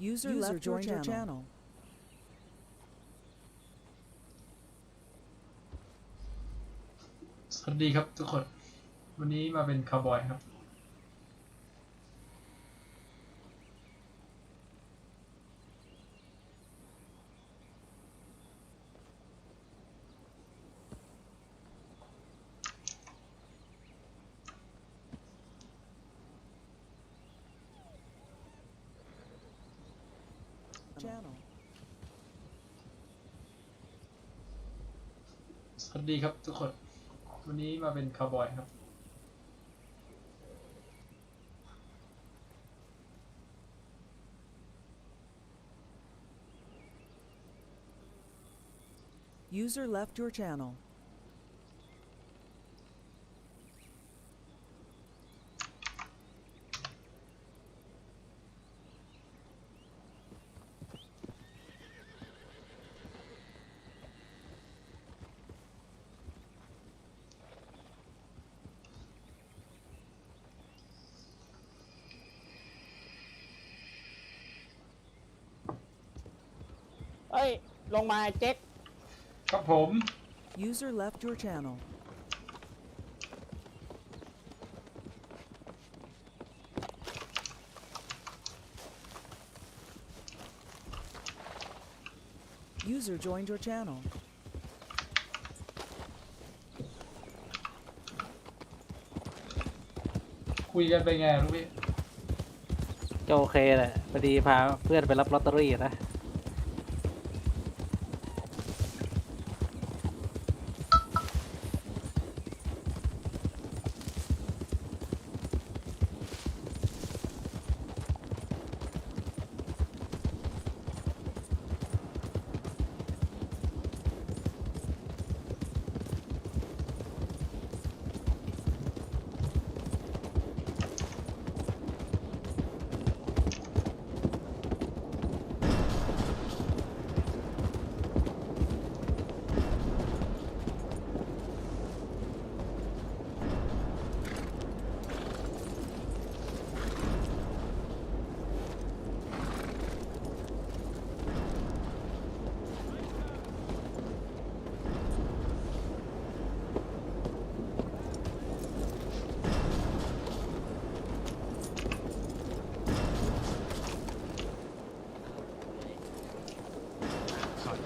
User, left joined your channel. สวัสดีครับทุกคน วันนี้มาเป็นคาวบอยครับ Channel. สวัสดีครับทุกคน วันนี้มาเป็นคาวบอยครับ User left your channel. เอ้ย ลงมาเจ๊กครับผม User left your channel. 'User joined your channel. คุยกันไปนไงลูกพี่ก็โอเคแหละพอดีพาเพื่อนไปรับลอตเตอรี่นะ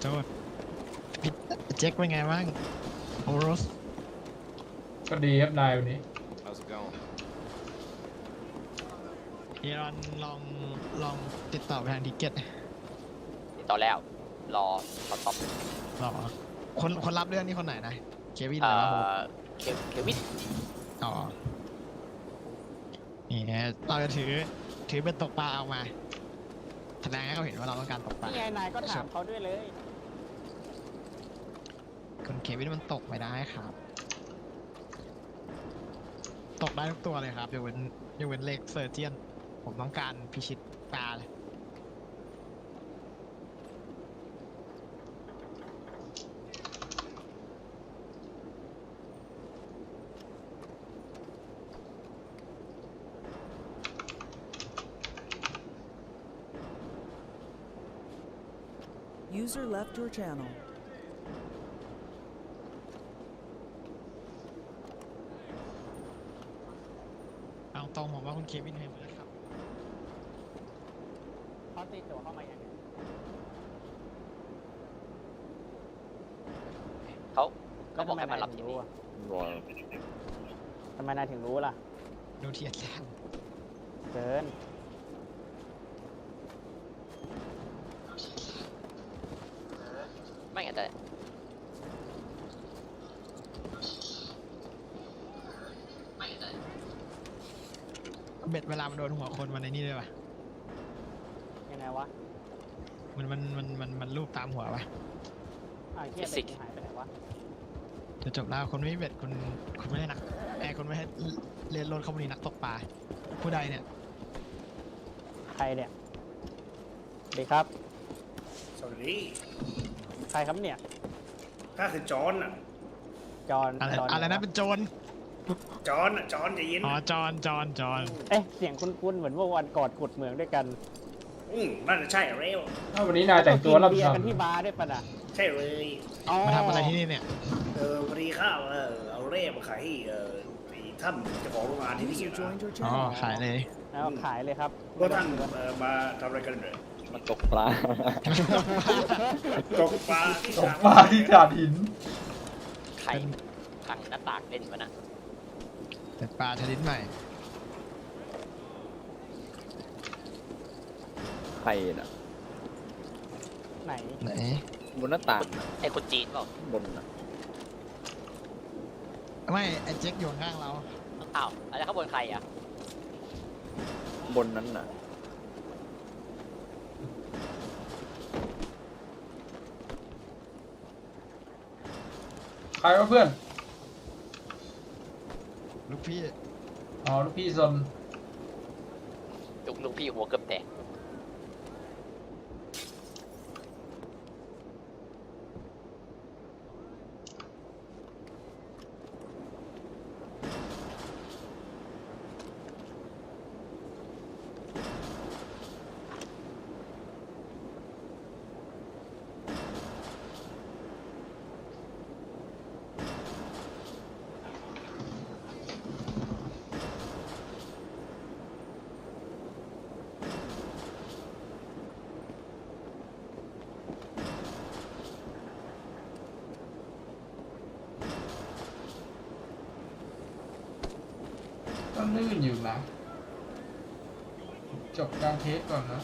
โทษพี่เจ๊กเป็นไงบ้างโอโรสก็ดีครับนายวันนี้ How's it going? พี่รอนลองลองติดต่อไปทางทิกเก็ตติดต่อแล้ว รอตอบตอบหรอคนคนรับเรื่องนี่คนไหนนะเควินหเอ่รือว่าโฮปอเคเควินอ๋อนี่นะเราจะถือถือเป็นตกปลาเอามาแสดงให้เขาเห็นว่าเราต้องการตกปลา นี่ไงนายก็ถามเขาด้วยเลย คนเควินมันตกไม่ได้ครับ ตกได้ทุกตัวเลยครับยกเว้นยกเว้นเลขเซอร์เจียน ผมต้องการพิชิตปลาเลย User left your channel. เองคุณเควินเห็นแล้วครับเขาติดตัวเข้ามาอย่างนี้เขาเขาบอกให้มารับที่นี่ทำไมนายถึงรู้ล่ะ ดูเทียนแล้วเกิน ไม่งั้นแต่ เบ็ดเวลามันโดนหัวคนมันในนี่ด้วยป่ะยังไงวะมันมันมันมันมันรูปตามหัวป่ะอ่าวเฮียเด็กหายไปไหนวะจะจบแล้วคนไม่มีเบ็ดคุณคุณไม่ได้นักแอร์คุณไม่ให้เรียนรถคอมมูนีนักตกปลาผู้ใดเนี่ยใครเนี่ยสวัสดีครับ สวัสดีใครครับเนี่ยข้าคือจอนอะ จอห์นอะไรจห์อะไรนะเป็นโจร จอนอะจอนใจะยินอ๋อจอนจอนจอนเอ๊ะเสียงคุ้นๆเหมือนเมื่อวันก่อนกดเหมืองด้วยกันอืมนั่นน่ะใช่เร็ว อ้าววันนี้นายแต่งตัวกินรับเบียร์ฉ่กันที่บาร์ด้วยปะน่ะใช่เลยมาทำอะไรที่นี่เนี่ยเออพอดีข้าวเออเอาเร่มาขายให้เออไอ้ท่านเจ้าของโรงงานที่นี่ User นะ joined your อ๋อ channel. ขายเลยแล้วขายเลยครับพวกท่านเออมาทำอะไรกันเลยมันตกปลา ตกปลาที่ำตสากมปลาที่ถาดหิน ไข่พังหน้าต่างเล่นมันอะ แต่ปลาชนิดใหม่ไข่น่ะไหนไหนบนหน้าต่างน่ะไอ้คนจีนเปล่าบนน่ะไม่ไอ้เจ๊กอยู่ข้างเราอ้าวอะไรข้างบนใครอะบนนั้นน่ะใครวะเพื่อน ลูกพี่ อ๋อ ลูกพี่ซน ลุงลุงพี่หัวเกือบแตกันลื่นอยู่นะจบการเทสก่อนนะ